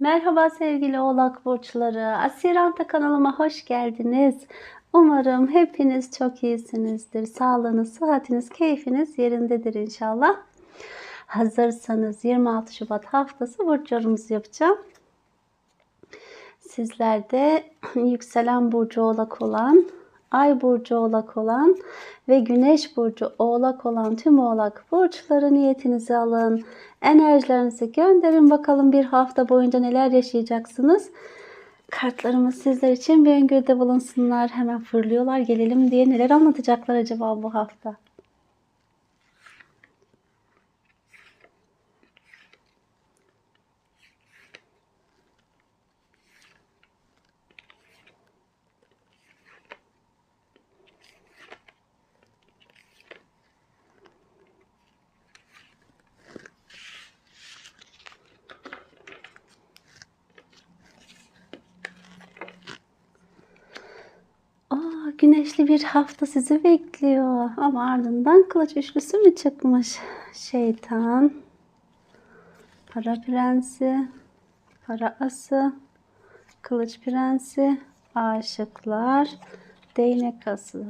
Merhaba sevgili oğlak burçları. Asiranta kanalıma hoş geldiniz. Umarım hepiniz çok iyisinizdir. Sağlığınız, sıhhatiniz, keyfiniz yerindedir inşallah. Hazırsanız 26 Şubat haftası burç yorumunuzu yapacağım. Sizler de yükselen burcu oğlak olan, ay burcu oğlak olan ve güneş burcu oğlak olan tüm oğlak burçları niyetinizi alın. Enerjilerinizi gönderin bakalım bir hafta boyunca neler yaşayacaksınız. Kartlarımız sizler için bir öngörüde bulunsunlar. Hemen fırlıyorlar gelelim diye neler anlatacaklar acaba bu hafta? Güneşli bir hafta sizi bekliyor. Ama ardından kılıç üçlüsü mü çıkmış? Şeytan, para prensi, para ası, kılıç prensi, aşıklar, değnek ası.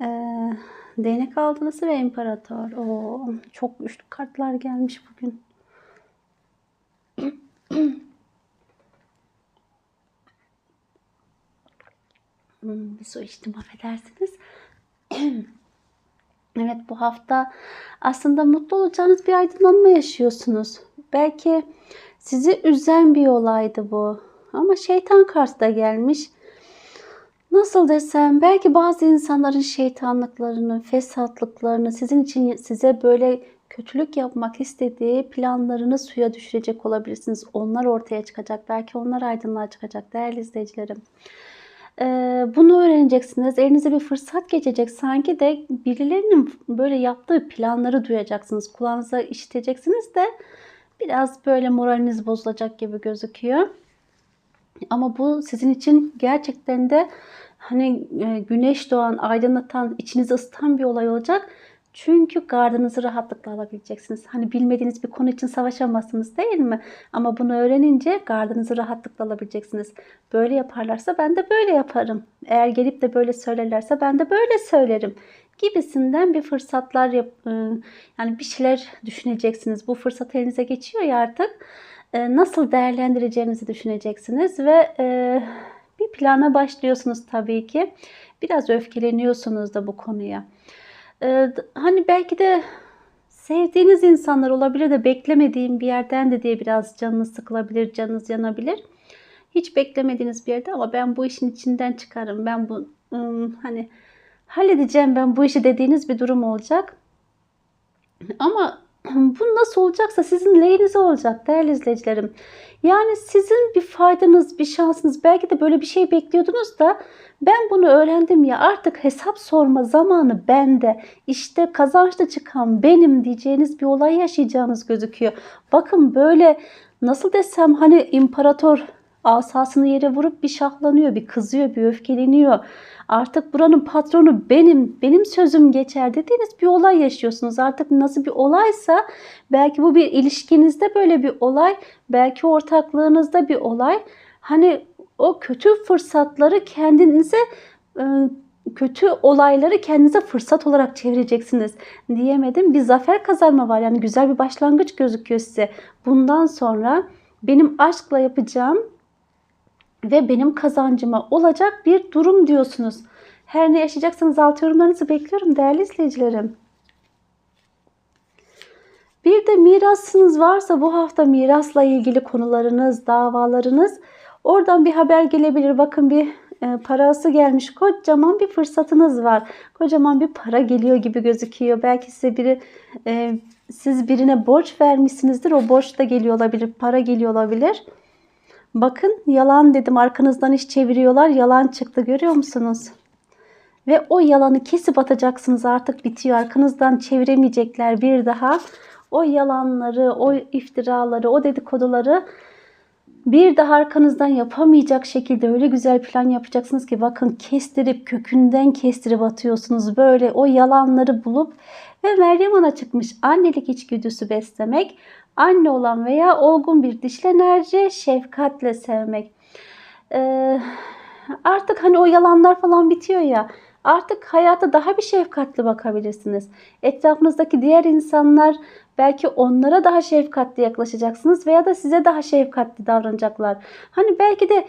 Ee, değnek altılısı ve imparator. Oo, çok güçlü kartlar gelmiş bugün. Bir su içtim affedersiniz. evet bu hafta aslında mutlu olacağınız bir aydınlanma yaşıyorsunuz. Belki sizi üzen bir olaydı bu. Ama şeytan kartı da gelmiş. Nasıl desem belki bazı insanların şeytanlıklarını, fesatlıklarını sizin için size böyle kötülük yapmak istediği planlarını suya düşürecek olabilirsiniz. Onlar ortaya çıkacak. Belki onlar aydınlığa çıkacak değerli izleyicilerim. Bunu öğreneceksiniz. Elinize bir fırsat geçecek. Sanki de birilerinin böyle yaptığı planları duyacaksınız. Kulağınıza işiteceksiniz de biraz böyle moraliniz bozulacak gibi gözüküyor. Ama bu sizin için gerçekten de hani güneş doğan, aydınlatan, içinizi ısıtan bir olay olacak. Çünkü gardınızı rahatlıkla alabileceksiniz. Hani bilmediğiniz bir konu için savaşamazsınız değil mi? Ama bunu öğrenince gardınızı rahatlıkla alabileceksiniz. Böyle yaparlarsa ben de böyle yaparım. Eğer gelip de böyle söylerlerse ben de böyle söylerim. Gibisinden bir fırsatlar yap, e, yani bir şeyler düşüneceksiniz. Bu fırsat elinize geçiyor ya artık. Nasıl değerlendireceğinizi düşüneceksiniz ve bir plana başlıyorsunuz tabii ki. Biraz öfkeleniyorsunuz da bu konuya. Ee, hani belki de sevdiğiniz insanlar olabilir de beklemediğim bir yerden de diye biraz canınız sıkılabilir, canınız yanabilir. Hiç beklemediğiniz bir yerde ama ben bu işin içinden çıkarım. Ben bu ım, hani halledeceğim ben bu işi dediğiniz bir durum olacak. Ama bu nasıl olacaksa sizin lehinize olacak değerli izleyicilerim. Yani sizin bir faydanız, bir şansınız belki de böyle bir şey bekliyordunuz da ben bunu öğrendim ya artık hesap sorma zamanı bende. İşte kazançlı çıkan benim diyeceğiniz bir olay yaşayacağınız gözüküyor. Bakın böyle nasıl desem hani imparator asasını yere vurup bir şahlanıyor, bir kızıyor, bir öfkeleniyor. Artık buranın patronu benim, benim sözüm geçer dediğiniz bir olay yaşıyorsunuz. Artık nasıl bir olaysa belki bu bir ilişkinizde böyle bir olay, belki ortaklığınızda bir olay. Hani o kötü fırsatları kendinize e, kötü olayları kendinize fırsat olarak çevireceksiniz diyemedim. Bir zafer kazanma var. Yani güzel bir başlangıç gözüküyor size. Bundan sonra benim aşkla yapacağım ve benim kazancıma olacak bir durum diyorsunuz. Her ne yaşayacaksanız alt yorumlarınızı bekliyorum değerli izleyicilerim. Bir de mirasınız varsa bu hafta mirasla ilgili konularınız, davalarınız oradan bir haber gelebilir. Bakın bir e, parası gelmiş. Kocaman bir fırsatınız var. Kocaman bir para geliyor gibi gözüküyor. Belki size biri e, siz birine borç vermişsinizdir. O borç da geliyor olabilir. Para geliyor olabilir. Bakın yalan dedim arkanızdan iş çeviriyorlar. Yalan çıktı görüyor musunuz? Ve o yalanı kesip atacaksınız artık bitiyor. Arkanızdan çeviremeyecekler bir daha. O yalanları, o iftiraları, o dedikoduları Bir de arkanızdan yapamayacak şekilde öyle güzel plan yapacaksınız ki bakın kestirip kökünden kestirip atıyorsunuz. Böyle o yalanları bulup ve Meryem Ana çıkmış annelik içgüdüsü beslemek, anne olan veya olgun bir dişil enerji şefkatle sevmek. Ee, artık hani o yalanlar falan bitiyor ya. Artık hayata daha bir şefkatli bakabilirsiniz. Etrafınızdaki diğer insanlar belki onlara daha şefkatli yaklaşacaksınız veya da size daha şefkatli davranacaklar. Hani belki de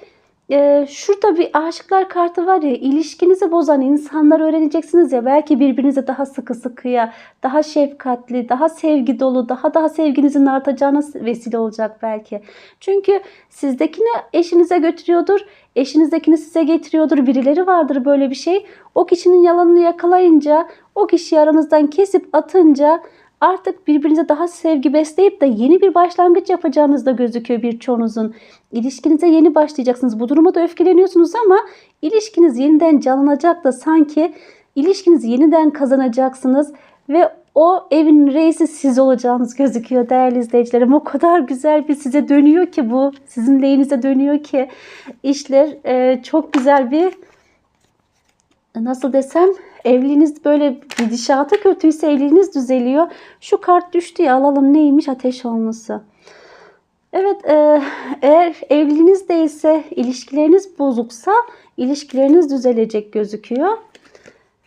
e, şurada bir aşıklar kartı var ya ilişkinizi bozan insanlar öğreneceksiniz ya belki birbirinize daha sıkı sıkıya, daha şefkatli, daha sevgi dolu, daha daha sevginizin artacağına vesile olacak belki. Çünkü sizdekini eşinize götürüyordur, eşinizdekini size getiriyordur. Birileri vardır böyle bir şey. O kişinin yalanını yakalayınca, o kişiyi aranızdan kesip atınca artık birbirinize daha sevgi besleyip de yeni bir başlangıç yapacağınız da gözüküyor birçoğunuzun. İlişkinize yeni başlayacaksınız. Bu duruma da öfkeleniyorsunuz ama ilişkiniz yeniden canlanacak da sanki ilişkinizi yeniden kazanacaksınız ve o evin reisi siz olacağınız gözüküyor değerli izleyicilerim. O kadar güzel bir size dönüyor ki bu. Sizin lehinize dönüyor ki işler e, çok güzel bir nasıl desem evliliğiniz böyle gidişatı kötüyse evliliğiniz düzeliyor. Şu kart düştü ya alalım neymiş ateş olması. Evet e, eğer evliliğiniz değilse ilişkileriniz bozuksa ilişkileriniz düzelecek gözüküyor.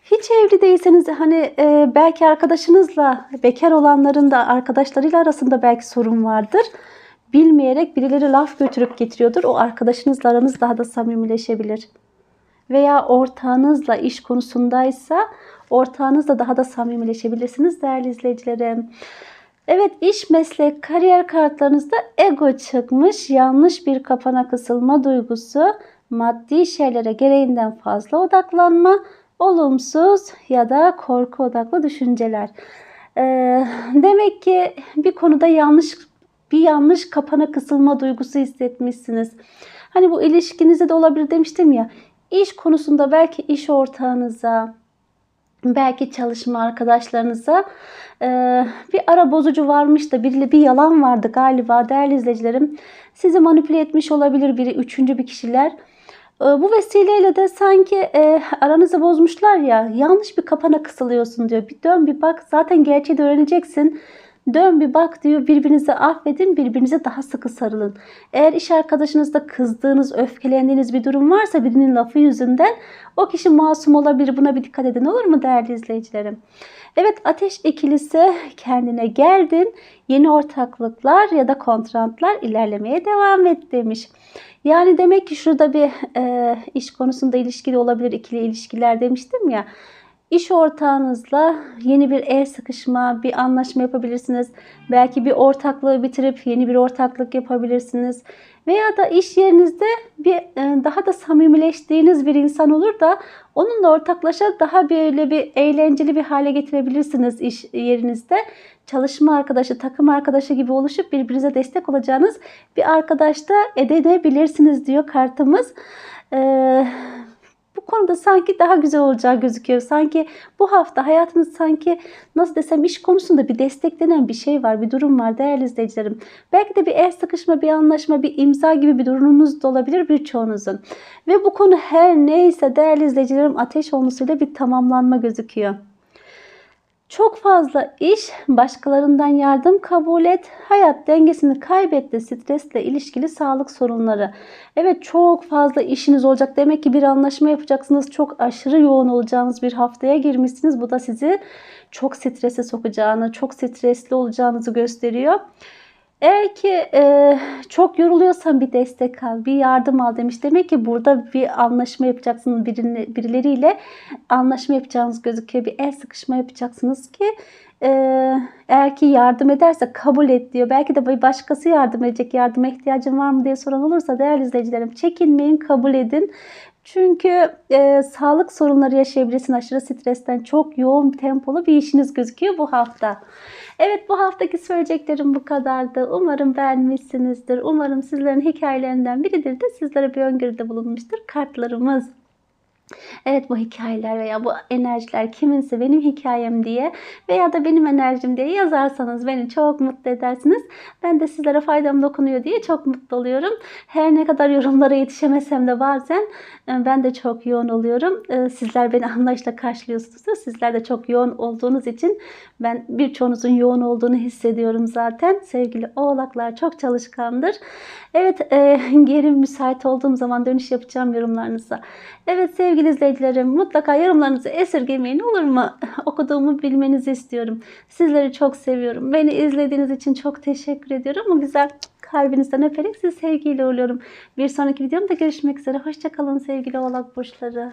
Hiç evli değilseniz hani e, belki arkadaşınızla bekar olanların da arkadaşlarıyla arasında belki sorun vardır. Bilmeyerek birileri laf götürüp getiriyordur. O arkadaşınızla aranız daha da samimileşebilir veya ortağınızla iş konusundaysa ortağınızla daha da samimileşebilirsiniz değerli izleyicilerim. Evet iş, meslek, kariyer kartlarınızda ego çıkmış. Yanlış bir kafana kısılma duygusu, maddi şeylere gereğinden fazla odaklanma, olumsuz ya da korku odaklı düşünceler. Ee, demek ki bir konuda yanlış bir yanlış kapana kısılma duygusu hissetmişsiniz. Hani bu ilişkinizde de olabilir demiştim ya. İş konusunda belki iş ortağınıza, belki çalışma arkadaşlarınıza e, bir ara bozucu varmış da bir, bir yalan vardı galiba değerli izleyicilerim. Sizi manipüle etmiş olabilir biri, üçüncü bir kişiler. E, bu vesileyle de sanki e, aranızı bozmuşlar ya yanlış bir kapana kısılıyorsun diyor. Bir dön bir bak zaten gerçeği de öğreneceksin. Dön bir bak diyor birbirinize affedin birbirinize daha sıkı sarılın. Eğer iş arkadaşınızda kızdığınız öfkelendiğiniz bir durum varsa birinin lafı yüzünden o kişi masum olabilir buna bir dikkat edin olur mu değerli izleyicilerim? Evet ateş ikilisi kendine geldin yeni ortaklıklar ya da kontratlar ilerlemeye devam et demiş. Yani demek ki şurada bir e, iş konusunda ilişkili olabilir ikili ilişkiler demiştim ya. İş ortağınızla yeni bir el sıkışma, bir anlaşma yapabilirsiniz. Belki bir ortaklığı bitirip yeni bir ortaklık yapabilirsiniz. Veya da iş yerinizde bir e, daha da samimileştiğiniz bir insan olur da onunla ortaklaşa daha böyle bir eğlenceli bir hale getirebilirsiniz iş yerinizde. Çalışma arkadaşı, takım arkadaşı gibi oluşup birbirinize destek olacağınız bir arkadaş da edebilirsiniz diyor kartımız. Ee, bu konuda sanki daha güzel olacağı gözüküyor. Sanki bu hafta hayatınız sanki nasıl desem iş konusunda bir desteklenen bir şey var, bir durum var değerli izleyicilerim. Belki de bir el sıkışma, bir anlaşma, bir imza gibi bir durumunuz da olabilir birçoğunuzun. Ve bu konu her neyse değerli izleyicilerim ateş olmasıyla bir tamamlanma gözüküyor. Çok fazla iş, başkalarından yardım kabul et, hayat dengesini kaybetti, stresle ilişkili sağlık sorunları. Evet çok fazla işiniz olacak. Demek ki bir anlaşma yapacaksınız. Çok aşırı yoğun olacağınız bir haftaya girmişsiniz. Bu da sizi çok strese sokacağını, çok stresli olacağınızı gösteriyor. Eğer ki e, çok yoruluyorsan bir destek al, bir yardım al demiş. Demek ki burada bir anlaşma yapacaksınız birini, birileriyle. Anlaşma yapacağınız gözüküyor. Bir el sıkışma yapacaksınız ki e, eğer ki yardım ederse kabul et diyor. Belki de bir başkası yardım edecek. Yardıma ihtiyacın var mı diye soran olursa değerli izleyicilerim çekinmeyin, kabul edin. Çünkü e, sağlık sorunları yaşayabilirsin. Aşırı stresten çok yoğun tempolu bir işiniz gözüküyor bu hafta. Evet bu haftaki söyleyeceklerim bu kadardı. Umarım beğenmişsinizdir. Umarım sizlerin hikayelerinden biridir de sizlere bir öngörüde bulunmuştur kartlarımız. Evet bu hikayeler veya bu enerjiler kiminse benim hikayem diye veya da benim enerjim diye yazarsanız beni çok mutlu edersiniz. Ben de sizlere faydam dokunuyor diye çok mutlu oluyorum. Her ne kadar yorumlara yetişemesem de bazen e, ben de çok yoğun oluyorum. E, Sizler beni anlayışla karşılıyorsunuz da sizler de çok yoğun olduğunuz için ben birçoğunuzun yoğun olduğunu hissediyorum zaten. Sevgili oğlaklar çok çalışkandır. Evet e, geri müsait olduğum zaman dönüş yapacağım yorumlarınıza. Evet sevgili izleyicilerim mutlaka yorumlarınızı esirgemeyin olur mu? Okuduğumu bilmenizi istiyorum. Sizleri çok seviyorum. Beni izlediğiniz için çok teşekkür ediyorum. O güzel kalbinizden öperek sizi sevgiyle uğurluyorum. Bir sonraki videomda görüşmek üzere. Hoşçakalın sevgili oğlak burçları.